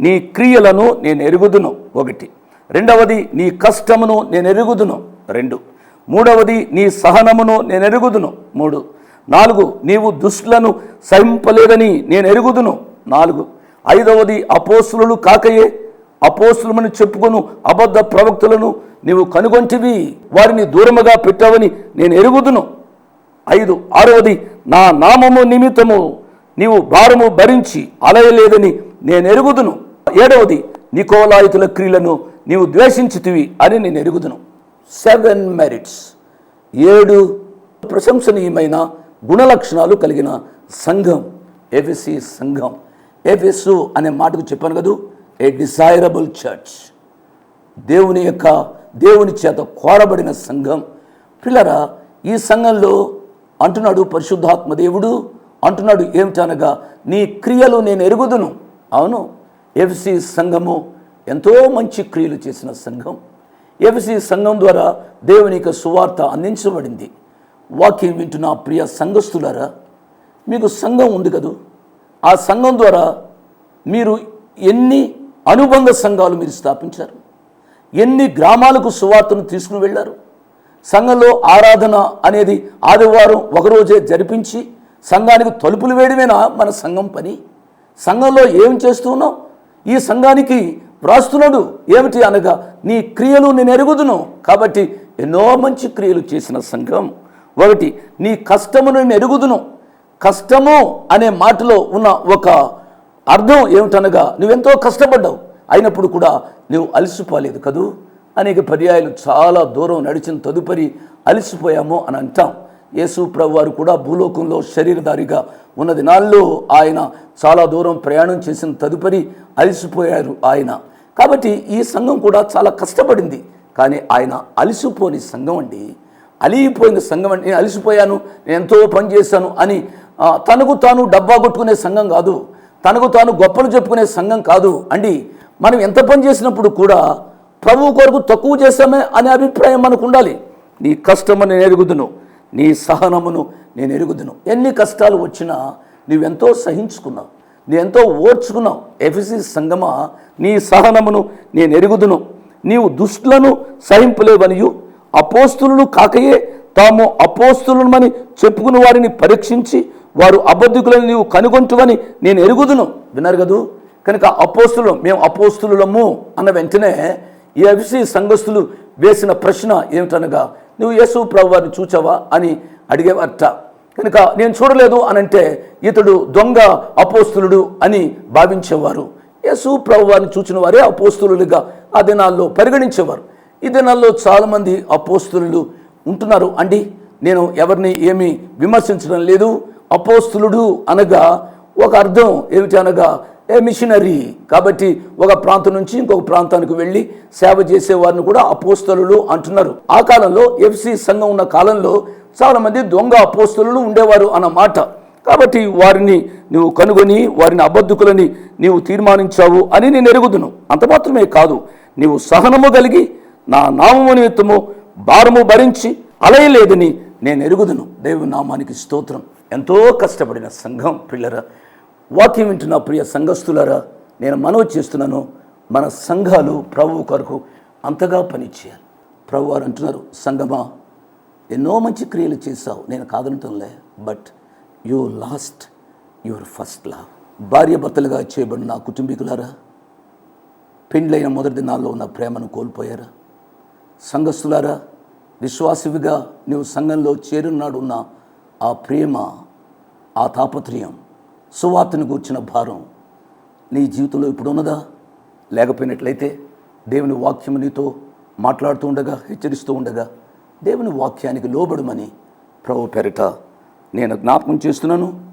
నీ క్రియలను నేను ఎరుగుదును ఒకటి. రెండవది నీ కష్టమును నేను ఎరుగుదును రెండు. మూడవది నీ సహనమును నేను ఎరుగుదును మూడు. నాలుగు నీవు దుష్టులను సహింపలేదని నేను ఎరుగుదును నాలుగు. ఐదవది అపోసులు కాకయే. అపోసులమని చెప్పుకొను అబద్ధ ప్రవక్తలను నీవు కనుగొంటివి. వారిని దూరముగా పెట్టావని నేను ఎరుగుదును ఐదు. ఆరవది నా నామము నిమిత్తము నీవు భారము భరించి అలయలేదని నేను ఎరుగుదును ఏడవది నికోలాయుతుల క్రియలను నీవు ద్వేషించితివి అని నేను ఎరుగుదును. సెవెన్ మెరిట్స్ ఏడు ప్రశంసనీయమైన గుణలక్షణాలు కలిగిన సంఘం. ఎఫెసి సంఘం. ఎఫెసు అనే మాటకు చెప్పాను కదూ? ఏ డిజైరబుల్ చర్చ్ దేవుని యొక్క దేవుని చేత కోరబడిన సంఘం. పిల్లరా ఈ సంఘంలో అంటున్నాడు పరిశుద్ధాత్మ దేవుడు. అంటున్నాడు ఏమిటనగా నీ క్రియలు నేను ఎరుగుదును. అవును. ఎఫ్సి సంఘము ఎంతో మంచి క్రియలు చేసిన సంఘం. ఎఫ్సి సంఘం ద్వారా దేవుని యొక్క సువార్త అందించబడింది. వాక్యం వింటున్న ప్రియ సంఘస్థులారా మీకు సంఘం ఉంది కదూ? ఆ సంఘం ద్వారా మీరు ఎన్ని అనుబంధ సంఘాలు మీరు స్థాపించారు? ఎన్ని గ్రామాలకు సువార్తను తీసుకుని వెళ్ళారు? సంఘంలో ఆరాధన అనేది ఆదివారం ఒకరోజే జరిపించి సంఘానికి తలుపులు వేయడమేనా మన సంఘం పని? సంఘంలో ఏం చేస్తున్నాం ఈ సంఘానికి వ్రాస్తున్నాడు ఏమిటి అనగా నీ క్రియలు నేను ఎరుగుదును కాబట్టి ఎన్నో మంచి క్రియలు చేసిన సంఘం. ఒకటి నీ కష్టమును నేను ఎరుగుదును. కష్టము అనే మాటలో ఉన్న ఒక అర్థం ఏమిటనగా నువ్వెంతో కష్టపడ్డావు అయినప్పుడు కూడా నువ్వు అలసిపోలేదు కదూ? అనేక పర్యాయాలు చాలా దూరం నడిచిన తదుపరి అలసిపోయాము అని అంటాం. యేసు ప్రభు వారు కూడా భూలోకంలో శరీరధారిగా ఉన్న దినాల్లో ఆయన చాలా దూరం ప్రయాణం చేసిన తదుపరి అలసిపోయారు ఆయన. కాబట్టి ఈ సంఘం కూడా చాలా కష్టపడింది. కానీ ఆయన అలసిపోని సంఘం అండి. అలిగిపోయిన సంఘం అండి. నేను అలసిపోయాను నేను ఎంతో పని చేశాను అని తనకు తాను డబ్బా కొట్టుకునే సంఘం కాదు. తనకు తాను గొప్పలు చెప్పుకునే సంఘం కాదు అండి. మనం ఎంత పని చేసినప్పుడు కూడా ప్రభువు కొరకు తక్కువ చేస్తామే అనే అభిప్రాయం మనకు ఉండాలి. నీ కష్టం అని ఎరుగుదును. నీ సహనమును నేను ఎరుగుదును. ఎన్ని కష్టాలు వచ్చినా నువ్వెంతో సహించుకున్నావు. నీ ఎంతో ఓర్చుకున్నావు. ఎఫిసి సంగమ నీ సహనమును నేను ఎరుగుదును. నీవు దుష్టులను సహింపలేవనియు. అపోస్తులను కాకయే తాము అపోస్తులమని చెప్పుకుని వారిని పరీక్షించి వారు అబద్ధికులను నీవు కనుగొంటువని నేను ఎరుగుదును. విన్నారు కదూ? కనుక అపోస్తులు మేము అపోస్తులము అన్న వెంటనే ఈ ఎఫ్సి సంఘస్థులు వేసిన ప్రశ్న ఏమిటనగా నువ్వు యేసు ప్రభు వారిని చూచావా అని అడిగేవట కనుక నేను చూడలేదు అని అంటే ఇతడు దొంగ అపోస్తులుడు అని భావించేవారు. యేసు ప్రభు వారిని చూచిన వారే అపోస్తులుగా ఆ దినాల్లో పరిగణించేవారు. ఈ దినాల్లో చాలామంది అపోస్తులు ఉంటున్నారు. అండి నేను ఎవరిని ఏమీ విమర్శించడం లేదు. అపోస్తులుడు అనగా ఒక అర్థం ఏమిటి అనగా ఏ మిషనరీ? కాబట్టి ఒక ప్రాంతం నుంచి ఇంకొక ప్రాంతానికి వెళ్ళి సేవ చేసేవారిని కూడా అపోస్తలు అంటున్నారు. ఆ కాలంలో ఎఫ్సి సంఘం ఉన్న కాలంలో చాలామంది దొంగ అపోస్తలు ఉండేవారు అన్న మాట. కాబట్టి వారిని నువ్వు కనుగొని వారిని అబద్ధకులని నీవు తీర్మానించావు అని నేను ఎరుగుదును. అంత మాత్రమే కాదు నీవు సహనము కలిగి నా నామము నిమిత్తము భారము భరించి అలయలేదని నేను ఎరుగుదును. దేవుని నామానికి స్తోత్రం. ఎంతో కష్టపడిన సంఘం పిల్లర వాక్యం వింటున్న ప్రియ సంఘస్థులారా నేను మనవి చేస్తున్నాను మన సంఘాలు ప్రభువు కొరకు అంతగా పనిచేయాలి. ప్రభు వారు అంటున్నారు సంఘమా ఎన్నో మంచి క్రియలు చేశావు. నేను కాదనటంలే but you lost your first love భార్య భర్తలుగా చేయబడిన నా కుటుంబీకులారా పెండ్లైన మొదటి దినాల్లో ఉన్న ప్రేమను కోల్పోయారా? సంఘస్థులారా విశ్వాసివిగా నీవు సంఘంలో చేరున్నాడున్న ఆ ప్రేమ ఆ తాపత్రయం సువార్తను కూర్చిన భారం నీ జీవితంలో ఇప్పుడు ఉన్నదా లేకపోయినట్లయితే దేవుని వాక్యం నీతో మాట్లాడుతూ ఉండగా హెచ్చరిస్తూ ఉండగా దేవుని వాక్యానికి లోబడమని ప్రభు పెరట నేను జ్ఞాపకం చేస్తున్నాను.